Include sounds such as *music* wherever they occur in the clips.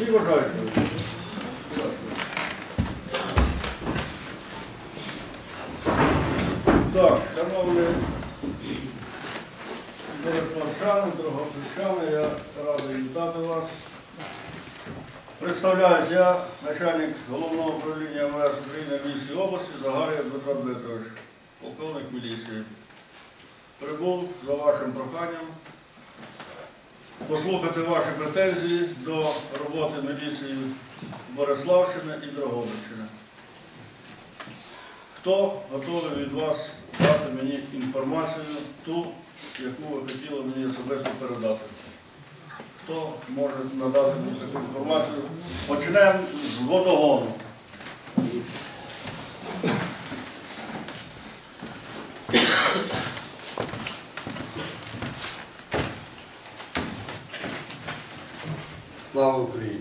Всі бажають. Так, шановні директорчани, дорогопричани, я радий вітати вас. Представляюсь, я начальник головного управління МВС України в Львівській області Загарія Дмитро Дмитрович, полковник міліції. Прибув за вашим проханням послухати ваші претензії до роботи міліції Бориславщини і Дрогобиччини. Хто готовий від вас дати мені інформацію, ту, яку ви хотіли мені особисто передати? Хто може надати мені таку інформацію? Почнемо з водогону. Слава Україні!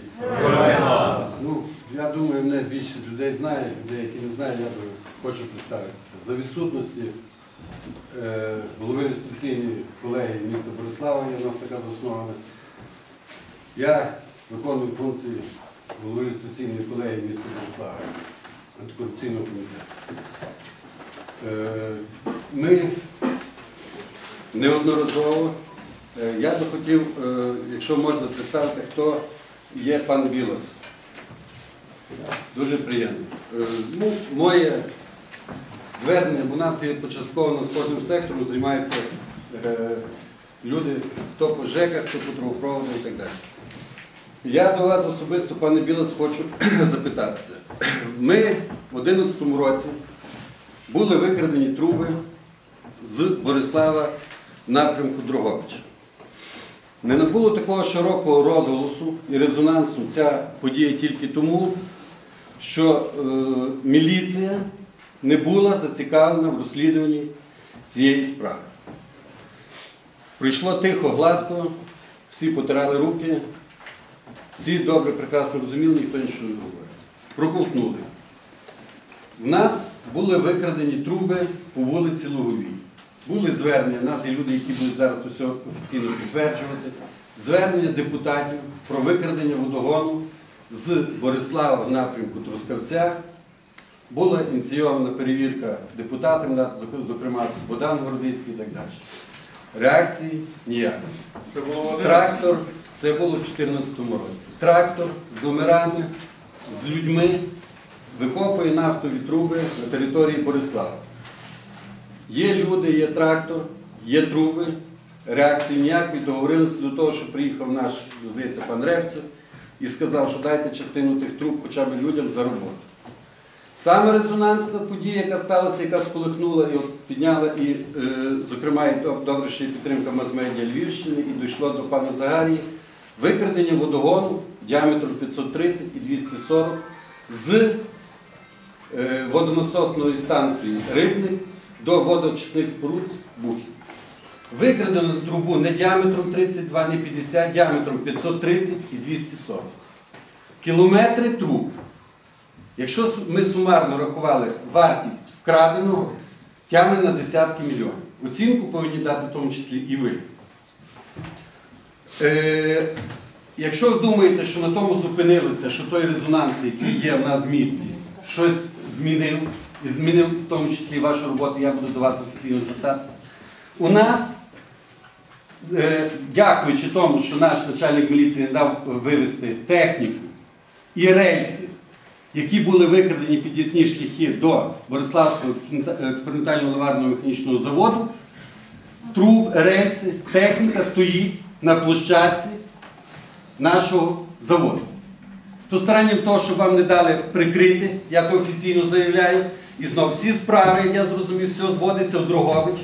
Ну, я думаю, мене більшість людей знає, людей, які не знають, я би хочу представитися. За відсутності е, голови реєстраційної колегії міста Борислава, є в нас така заснована. Я виконую функції голови реєстраційної колегії міста Борислава, антикорупційного комітету. Е, ми неодноразово Я би хотів, е, якщо можна представити, хто є пан Білос. Дуже приємно. Е, Ну, моє звернення, бо у нас є початково з кожним сектором займаються е, люди, хто по ЖЕКах, хто по трубопроводу і так далі. Я до вас особисто, пане Білос, хочу *clears throat* запитатися. Ми в 2011 році були викрадені труби з Борислава напрямку Дрогобича. Не набуло такого широкого розголосу і резонансу ця подія тільки тому, що е, міліція не була зацікавлена в розслідуванні цієї справи. Прийшло тихо, гладко, всі потирали руки, всі добре, прекрасно розуміли, ніхто нічого не говорив. Проковтнули. В нас були викрадені труби по вулиці Луговій. Були звернення, в нас є люди, які будуть зараз усе офіційно підтверджувати. Звернення депутатів про викрадення водогону з Борислава в напрямку Трускавця. Була ініційована перевірка депутатами, зокрема Богдан Городиський і так далі. Реакції ніякої. Трактор, це було в 2014 році. Трактор з номерами, з людьми викопує нафтові труби на території Борислава. Є люди, є трактор, є труби, реакції ніякої, договорилися до того, що приїхав наш, здається, пан Ревцев і сказав, що дайте частину тих труб хоча б людям за роботу. Саме резонансна подія, яка сталася, яка сколихнула і підняла, і, е, зокрема, і добре, що є підтримка мазмедіа Львівщини, і дійшло до пана Загарії, викрадення водогону діаметром 530 і 240 з е, водонасосної станції Рибник до водоочисних споруд Бухів. Викрадено трубу не діаметром 32, не 50, діаметром 530 і 240. Кілометри труб. Якщо ми сумарно рахували вартість вкраденого, тягне на десятки мільйонів. Оцінку повинні дати в тому числі і ви. Е, якщо ви думаєте, що на тому зупинилися, що той резонанс, який є в нас в місті, щось змінив, і змінив в тому числі вашу роботу, я буду до вас офіційно звертатися. У нас, е, дякуючи тому, що наш начальник міліції дав вивезти техніку і рельси, які були викрадені під'їзні шляхи до Бориславського експериментального ливарного механічного заводу, труб, рельси, техніка стоїть на площадці нашого заводу. То старанням того, щоб вам не дали прикрити, я то офіційно заявляю, і знов всі справи, як я зрозумів, все зводиться в Дрогобич.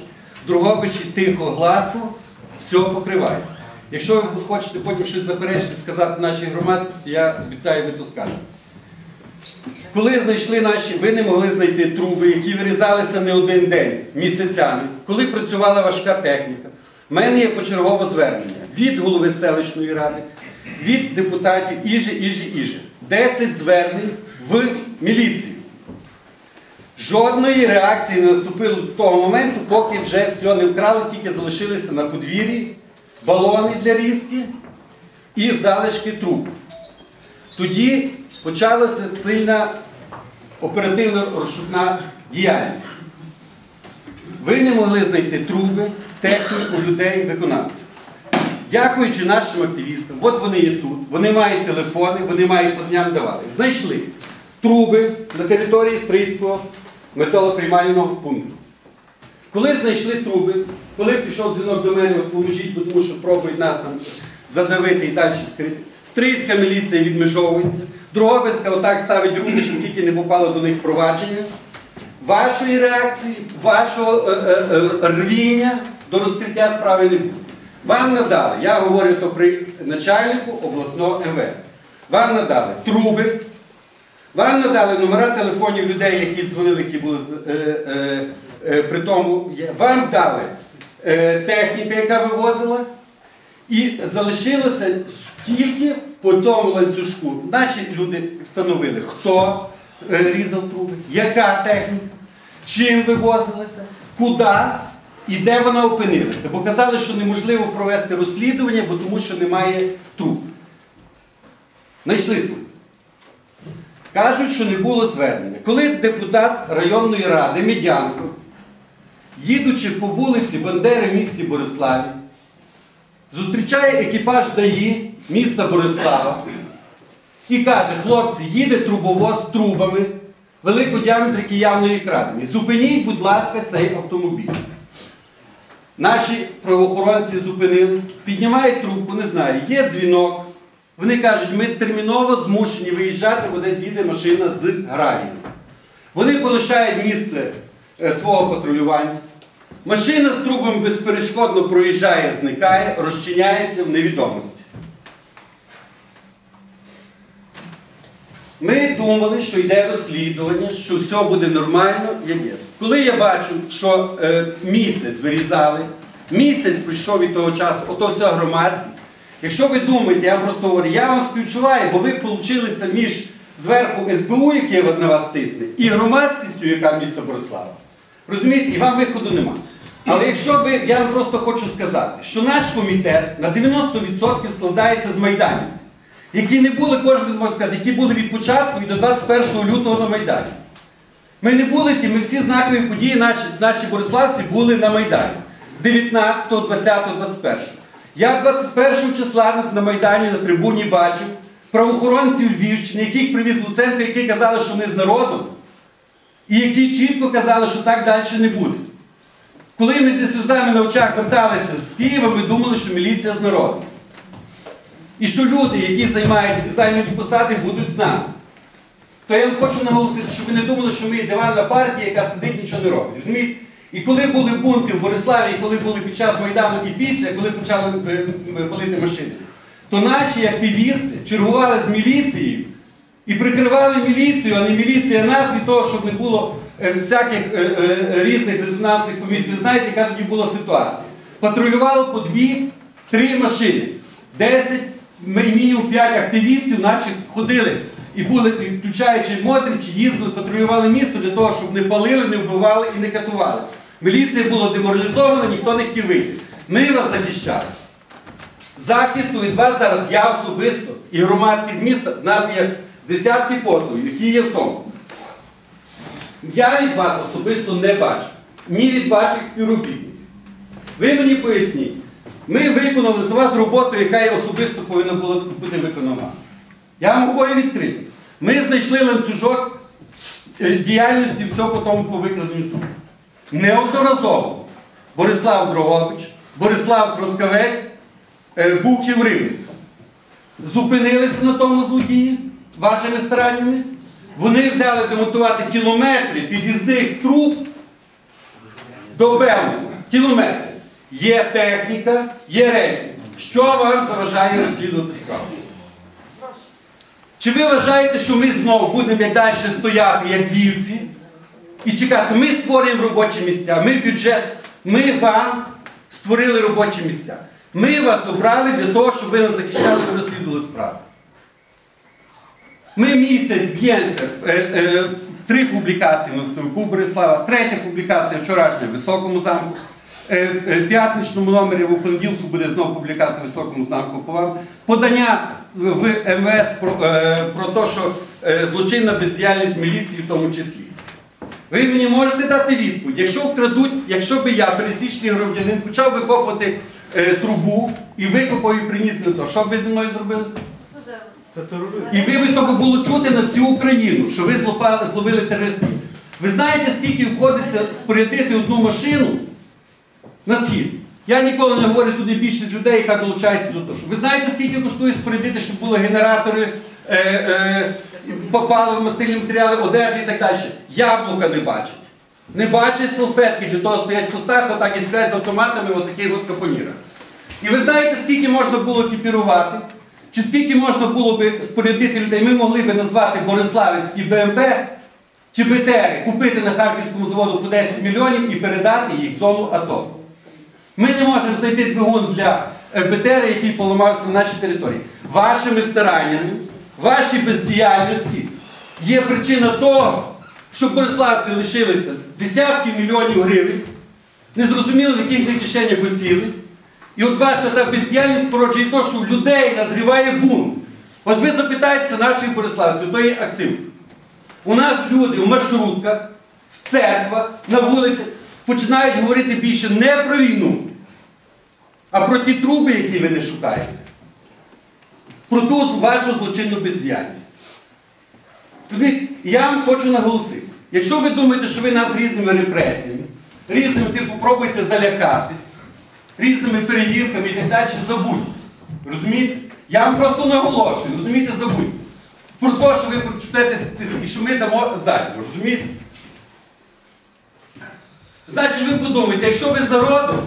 В Дрогобичі тихо, гладко, все покривається. Якщо ви хочете потім щось заперечити, сказати нашій громадськості, я обіцяю, ви то скажете. Коли знайшли наші, ви не могли знайти труби, які вирізалися не один день, місяцями, коли працювала важка техніка. в мене є почергове звернення від голови селищної ради, від депутатів іже, іже, іже. 10 звернень в міліцію. Жодної реакції не наступило до того моменту, поки вже все не вкрали, тільки залишилися на подвір'ї, балони для різки і залишки труб. Тоді почалася сильна оперативна розшукна діяльність. Ви не могли знайти труби, техніку, людей, виконавців. Дякуючи нашим активістам, от вони є тут, вони мають телефони, вони мають по дням давати. Знайшли труби на території Стрийського металоприймального пункту. Коли знайшли труби, коли пішов дзвінок до мене, от поможіть, тому що пробують нас там задавити і далі скрити. Стрийська міліція відмежовується, Дрогобицька отак ставить руки, щоб тільки не попало до них провадження. Вашої реакції, вашого е, е, е, рвіння до розкриття справи не буде. Вам надали, я говорю то при начальнику обласного МВС. Вам надали труби, вам надали номера телефонів людей, які дзвонили, які були е, е, е, при тому. Вам дали е, техніка, яка вивозила. І залишилося тільки по тому ланцюжку. Наші люди встановили, хто е, різав труби, яка техніка, чим вивозилася, куди і де вона опинилася. Бо казали, що неможливо провести розслідування, бо тому що немає труб. Знайшли труп. Кажуть, що не було звернення. Коли депутат районної ради Медянко, їдучи по вулиці Бандери в місті Бориславі, зустрічає екіпаж ДАІ міста Борислава і каже, хлопці, їде трубовоз з трубами великого явно є крадені. Зупиніть, будь ласка, цей автомобіль. Наші правоохоронці зупинили, піднімають трубку, не знаю, є дзвінок. Вони кажуть, ми терміново змушені виїжджати, бо десь їде машина з гравієм. Вони полишають місце е, свого патрулювання. Машина з трубами безперешкодно проїжджає, зникає, розчиняється в невідомості. Ми думали, що йде розслідування, що все буде нормально, як є. Коли я бачу, що е, місяць вирізали, місяць пройшов від того часу, ото вся громадськість. Якщо ви думаєте, я просто говорю, я вам співчуваю, бо ви получилися між зверху СБУ, яке на вас тисне, і громадськістю, яка місто Борислава. Розумієте, і вам виходу нема. Але якщо ви, я вам просто хочу сказати, що наш комітет на 90% складається з майданівців, які не були, кожен може сказати, які були від початку і до 21 лютого на Майдані. Ми не були ті, ми всі знакові події, наші, наші бориславці були на Майдані. 19, 20, 21. Я 21 числа на- Майдані на трибуні бачив правоохоронців Львівщини, яких привіз Луценко, які казали, що вони з народом, і які чітко казали, що так далі не буде. Коли ми зі сльозами на очах верталися з Києва, ми думали, що міліція з народом. І що люди, які займають займуть посади, будуть з нами. То я вам хочу наголосити, щоб ви не думали, що ми диванна партія, яка сидить нічого не робить. Розумієте? І коли були бунти в Бориславі, і коли були під час Майдану і після, коли почали е, палити машини, то наші активісти чергували з міліцією і прикривали міліцію, а не міліція нас від того, щоб не було е, всяких е, різних резонансних. Ви знаєте, яка тоді була ситуація? Патрулювали по дві-три машини. Десять, мінімум п'ять активістів наші ходили і були, включаючи Модричі, їздили, патрулювали місто для того, щоб не палили, не вбивали і не катували. Міліція була деморалізована, ніхто не хотів вийти. Ми вас захищали. Захисту від вас зараз я особисто і громадськість міста, в нас є десятки позовів, які є в тому. Я від вас особисто не бачу, ні від ваших співробітників. Ви мені поясніть, ми виконали з вас роботу, яка особисто повинна була бути виконана. Я вам говорю відкрито. Ми знайшли ланцюжок е, діяльності всього по тому по викраденню тут. Неодноразово. Борислав Дрогобич, Борислав Троскавець, е, Буків Ривник. Зупинилися на тому злодії вашими стараннями. Вони взяли демонтувати кілометри під'їзних труб до Белмсу. Кілометри. Є техніка, є рейси. Що вам заважає розслідувати справу? Чи ви вважаєте, що ми знову будемо далі стояти, як вівці, і чекати? Ми створюємо робочі місця, ми бюджет, ми вам створили робочі місця. Ми вас обрали для того, щоб ви нас захищали і розслідували справу. Ми місяць б'ємося. Е, е, три публікації на втовку Борислава, третя публікація вчорашня в Високому замку. е, п'ятничному номері у понеділку буде знову публікація в високому знаку по вам. Подання в МВС про, те, що злочинна бездіяльність міліції в тому числі. Ви мені можете дати відповідь, якщо вкрадуть, якщо би я, пересічний громадянин, почав викопувати е, трубу і викопав і приніс на то, що б ви зі мною зробили? І ви би то було чути на всю Україну, що ви злопали- зловили терористів. Ви знаєте, скільки входиться спорядити одну машину на схід? Я ніколи не говорю туди більшість людей, яка долучається до того. Ви знаєте, скільки коштує спорядити, щоб були генератори, е, е, попали в мастильні матеріали, одежа і так далі. Яблука не бачать. Не бачать салфетки, для того стоять в кустах, отак і стріляють з автоматами, отаких от капонірах. І ви знаєте, скільки можна було екіпірувати? Чи скільки можна було би спорядити людей? Ми могли би назвати Бориславецькі БМП чи БТРи, купити на Харківському заводу по 10 мільйонів і передати їх в зону АТО. Ми не можемо знайти двигун для е, БТР, який поламався на нашій території. Вашими стараннями, вашій бездіяльності є причина того, що бориславці лишилися десятки мільйонів гривень, не зрозуміли, в яких кишенях осіли. І от ваша та бездіяльність породжує те, що в людей назріває бунт. От ви запитаєте наших бориславців, то є актив. У нас люди в маршрутках, в церквах, на вулицях починають говорити більше не про війну, а про ті труби, які ви не шукаєте. Про ту вашу злочинну бездіяльність. Я вам хочу наголосити. Якщо ви думаєте, що ви нас різними репресіями, різними типу пробуєте залякати, різними перевірками і так далі, забудьте. Розумієте? Я вам просто наголошую, розумієте, забудьте. Про те, що ви прочитаєте, і що ми дамо задню, розумієте? Значить, ви подумайте, якщо ви з народом,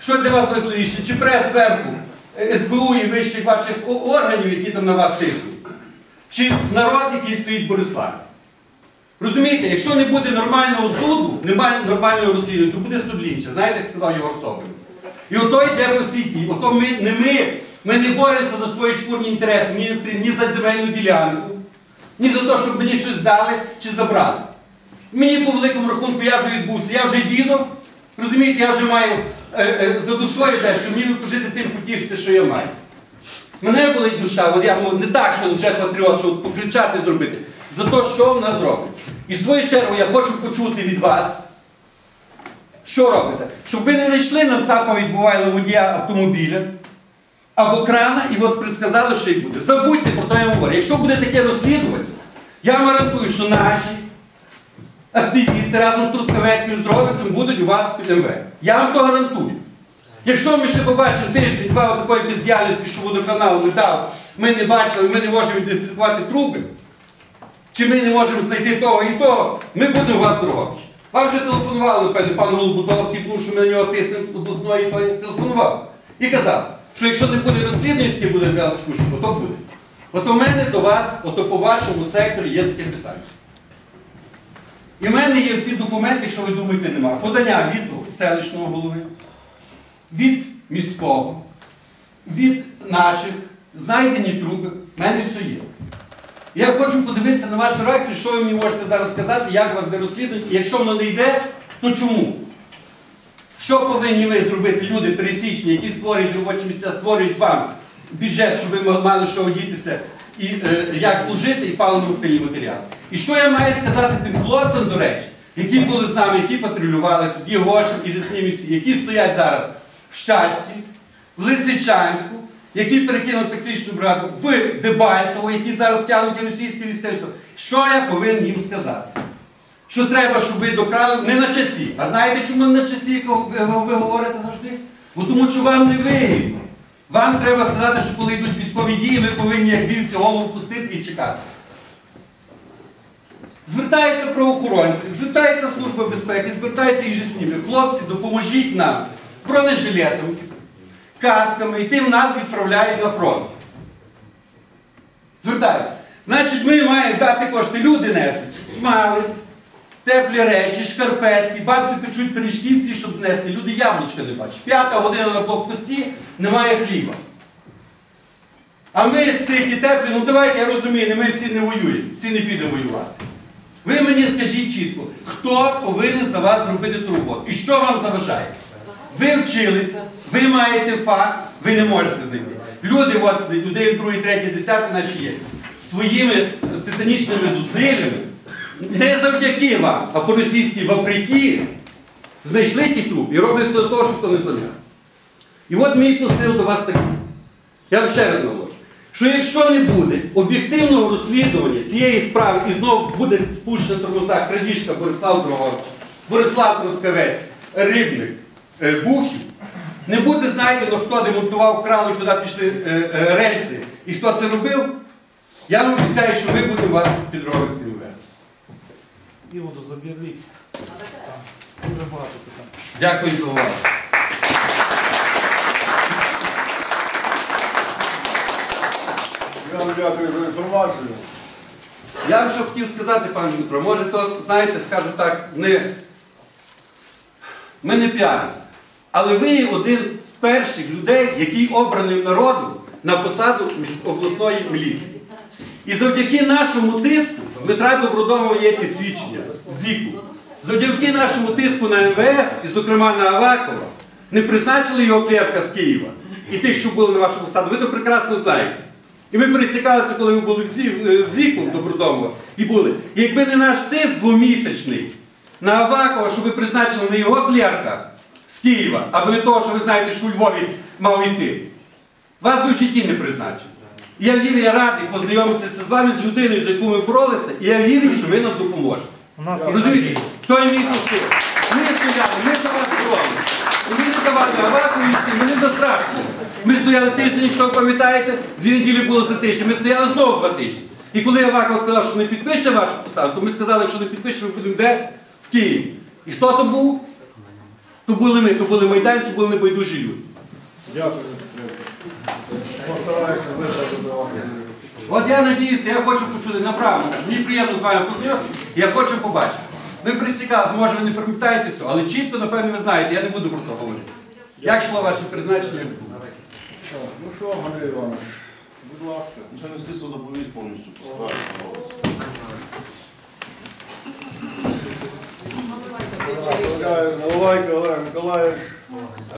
що для вас важливіше, чи прес зверху СБУ і вищих ваших органів, які там на вас тиснуть, чи народ, який стоїть в Бориславі? Розумієте, якщо не буде нормального суду, немає нормального розслідування, то буде суд лінча. Знаєте, як сказав Єгор Соболєв. І ото йде по світі. Ото ми не ми, ми не боремося за свої шкурні інтереси, ні, ні за земельну ділянку, ні за те, щоб мені щось дали чи забрали. Мені по великому рахунку я вже відбувся, я вже дідом, розумієте, я вже маю е, е, за душою те, що мені жити тим потішити, що я маю. Мене болить душа, от я не так, що лише патріот, що покричати зробити, за те, що в нас робить. І в свою чергу я хочу почути від вас, що робиться. Щоб ви не знайшли нам ЦАПа відбували водія автомобіля або крана і от предсказали, що їх буде. Забудьте про те, я говорю. Якщо буде таке розслідування, я гарантую, що наші активісти разом з Трускавецьким з Дробицем будуть у вас під МВС. Я вам то гарантую. Якщо ми ще побачимо тиждень-два такої бездіяльності, що водоканал не дав, ми не бачили, ми не можемо ідентифікувати труби, чи ми не можемо знайти того і того, ми будемо у вас дорогобич. Вам вже телефонували, напевно, пан Голубутовський, тому що ми на нього тиснемо з обласної, то телефонував. І казав, що якщо не буде розслідування, таке буде Кушенко, то буде. От у мене до вас, ото по вашому секторі є таке питання. І в мене є всі документи, якщо ви думаєте, немає. Подання від селищного голови, від міського, від наших, знайдені труби, в мене все є. Я хочу подивитися на вашу реакцію, що ви мені можете зараз сказати, як вас де розслідують, якщо воно не йде, то чому? Що повинні ви зробити, люди пересічні, які створюють робочі місця, створюють вам бюджет, щоб ви мали що одітися, і е, як служити, і паливно стильні матеріали. І що я маю сказати тим хлопцям, до речі, які були з нами, які патрулювали тут, Єгошин і Жесні всі, які стоять зараз в щасті, в Лисичанську, які перекинули тактичну бригаду в Дебальцево, які зараз тягнуть російське війська. Що я повинен їм сказати? Що треба, щоб ви докрали не на часі. А знаєте, чому не на часі, як ви- ви говорите завжди? Бо тому що вам не вигідно. Вам треба сказати, що коли йдуть військові дії, ви повинні як вівці голову пустити і чекати. Звертаються правоохоронці, звертається Служба безпеки, звертаються і жесніми. Хлопці, допоможіть нам бронежилетами, касками, і тим нас відправляють на фронт. Звертаються. Значить, ми маємо дати кошти. Люди несуть смалець, теплі речі, шкарпетки, бабці печуть пиріжки всі, щоб нести. Люди яблучка не бачать. П'ята година на блокпості, немає хліба. А ми ситі теплі, ну давайте я розумію, ми всі не воюємо, всі не підемо воювати. Ви мені скажіть чітко, хто повинен за вас робити ту роботу? І що вам заважає? Ви вчилися, ви маєте факт, ви не можете знайти. Люди от сидять, один, другий, третій, десятий наші є. Своїми титанічними зусиллями, не завдяки вам, а по-російськи вопреки, знайшли ті труп і роблять все того, що то не земля. І от мій посил до вас такий. Я ще раз наголошую, що якщо не буде об'єктивного розслідування цієї справи і знову буде спущена тормоза крадіжка Борислав Дрогович, Борислав Трускавець, Рибник, е, Бухів, не буде знайдено, хто демонтував, крали, куди пішли е, е, рельси і хто це робив, я вам обіцяю, що ми будемо вас під Вести. Іводу. Дуже багато питань. Дякую за увагу. Я вам дякую за інформацію. Я вам що хотів сказати, пане Дмитро, може то, знаєте, скажу так, не... ми не піаримося. Але ви є один з перших людей, який обраний народом на посаду обласної міліції. І завдяки нашому тиску, Дмитра Добродомова є ті свідчення в ЗІКу. Завдяки нашому тиску на МВС, і зокрема на Авакова, не призначили його клерка з Києва і тих, що були на вашу посаду, ви то прекрасно знаєте. І ми пересікалися, коли ви були в в ЗІКу Добродомова, і були. І якби не наш тиск двомісячний на Авакова, щоб ви призначили не його клерка з Києва, або не того, що ви знаєте, що у Львові мав йти, вас би в житті не призначили. Я вірю, я радий познайомитися з вами, з людиною, за яку ми боролися, і я вірю, що ви нам допоможете. У нас є Розумієте, є мій посил? Ми стояли, ми за вас боролися. І ми не давали аваку ми не застрашилися. Ми стояли тиждень, якщо ви пам'ятаєте, дві неділі було за тиждень, ми стояли знову два тижні. І коли Аваков сказав, що не підпише вашу поставу, то ми сказали, якщо не підпише, ми будемо де? В Києві. І хто то був? То були ми, то були майданці, були небайдужі люди. Дякую От я надіюся, я хочу почути направду. Мені приємно з вами познайомитися, я хочу побачити. Ви присікали, може ви не пам'ятаєте все, але чітко, напевно, ви знаєте, я не буду про це говорити. Як йшло ваше призначення? Так, Ну що, Андрій Іванович, будь ласка. Начальник слідства доповість повністю по справі. Олег Миколаївич.